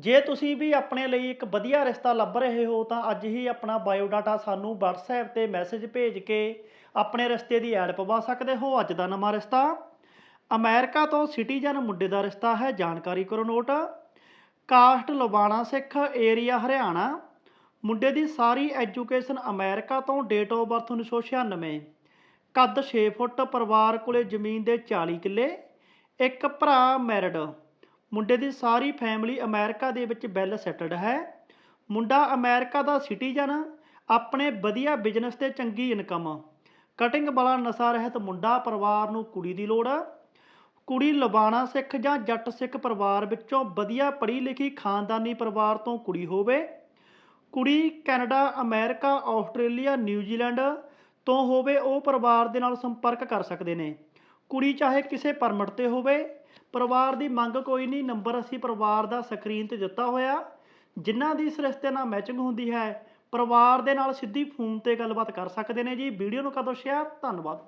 ਜੇ ਤੁਸੀਂ ਵੀ ਆਪਣੇ ਲਈ ਇੱਕ ਵਧੀਆ ਰਿਸ਼ਤਾ ਲੱਭ ਰਹੇ ਹੋ, ਤਾਂ ਅੱਜ ਹੀ ਆਪਣਾ ਬਾਇਓਡਾਟਾ ਸਾਨੂੰ WhatsApp ਤੇ ਮੈਸੇਜ ਭੇਜ ਕੇ ਆਪਣੇ ਰਿਸ਼ਤੇ ਦੀ ਐਡ ਪਵਾ ਸਕਦੇ ਹੋ। ਅੱਜ ਦਾ ਨਵਾਂ ਰਿਸ਼ਤਾ ਅਮਰੀਕਾ ਤੋਂ ਸਿਟੀਜ਼ਨ ਮੁੰਡੇ ਦਾ ਰਿਸ਼ਤਾ ਹੈ। ਜਾਣਕਾਰੀ ਕਰੋ note. Caste Lavana Sikh area, Haryana. ਮੁੰਡੇ ਦੀ ਸਾਰੀ ਐਜੂਕੇਸ਼ਨ ਅਮਰੀਕਾ ਤੋਂ, ਡੇਟ ਆਫ ਬਰਥ 1996 ਕੱਦ 6 ਫੁੱਟ, ਪਰਿਵਾਰ ਕੋਲੇ ਜ਼ਮੀਨ ਦੇ 40 ਕਿੱਲੇ। ਇੱਕ ਭਰਾ ਮੈਰਿਡ ਮੁੰਡੇ ਦੀ ਸਾਰੀ ਫੈਮਿਲੀ ਅਮਰੀਕਾ ਦੇ ਵਿੱਚ ਵੈਲ ਸੈਟਲਡ ਹੈ। ਮੁੰਡਾ ਅਮਰੀਕਾ ਦਾ ਸਿਟੀਜ਼ਨ ਆਪਣੇ ਵਧੀਆ ਬਿਜ਼ਨਸ ਤੇ ਚੰਗੀ ਇਨਕਮ ਕਟਿੰਗ ਵਾਲਾ ਨਸ਼ਾ ਰਹਿਤ ਮੁੰਡਾ ਪਰਿਵਾਰ ਨੂੰ ਕੁੜੀ ਦੀ ਲੋੜ, ਕੁੜੀ ਲਬਾਣਾ ਸਿੱਖ ਜਾਂ ਜੱਟ ਸਿੱਖ ਪਰਿਵਾਰ ਵਿੱਚੋਂ ਵਧੀਆ ਪੜ੍ਹੀ ਲਿਖੀ ਖਾਨਦਾਨੀ ਪਰਿਵਾਰ ਤੋਂ ਕੁੜੀ ਹੋਵੇ, ਕੁੜੀ ਕੈਨੇਡਾ, ਅਮਰੀਕਾ, ਆਸਟ੍ਰੇਲੀਆ ਨਿਊਜ਼ੀਲੈਂਡ ਤੋਂ ਹੋਵੇ ਉਹ ਪਰਿਵਾਰ ਦੇ ਨਾਲ ਸੰਪਰਕ ਕਰ ਸਕਦੇ ਨੇ। ਕੁੜੀ ਚਾਹੇ ਕਿਸੇ ਪਰਮਿਟ ਤੇ ਹੋਵੇ, ਪਰਿਵਾਰ ਦੀ ਮੰਗ ਕੋਈ ਨਹੀਂ, ਨੰਬਰ ਅਸੀਂ ਪਰਿਵਾਰ ਦਾ ਸਕਰੀਨ ਤੇ ਦਿੱਤਾ ਹੋਇਆ। ਜਿਨ੍ਹਾਂ ਦੀ ਇਸ ਰਿਸ਼ਤੇ ਨਾਲ ਮੈਚਿੰਗ ਹੁੰਦੀ ਹੈ, ਪਰਿਵਾਰ ਦੇ ਨਾਲ ਸਿੱਧੀ ਫੋਨ ਤੇ ਗੱਲਬਾਤ ਕਰ ਸਕਦੇ ਨੇ ਜੀ। ਵੀਡੀਓ ਨੂੰ ਕਦੋਂ ਸ਼ੇਅਰ ਧੰਨਵਾਦ।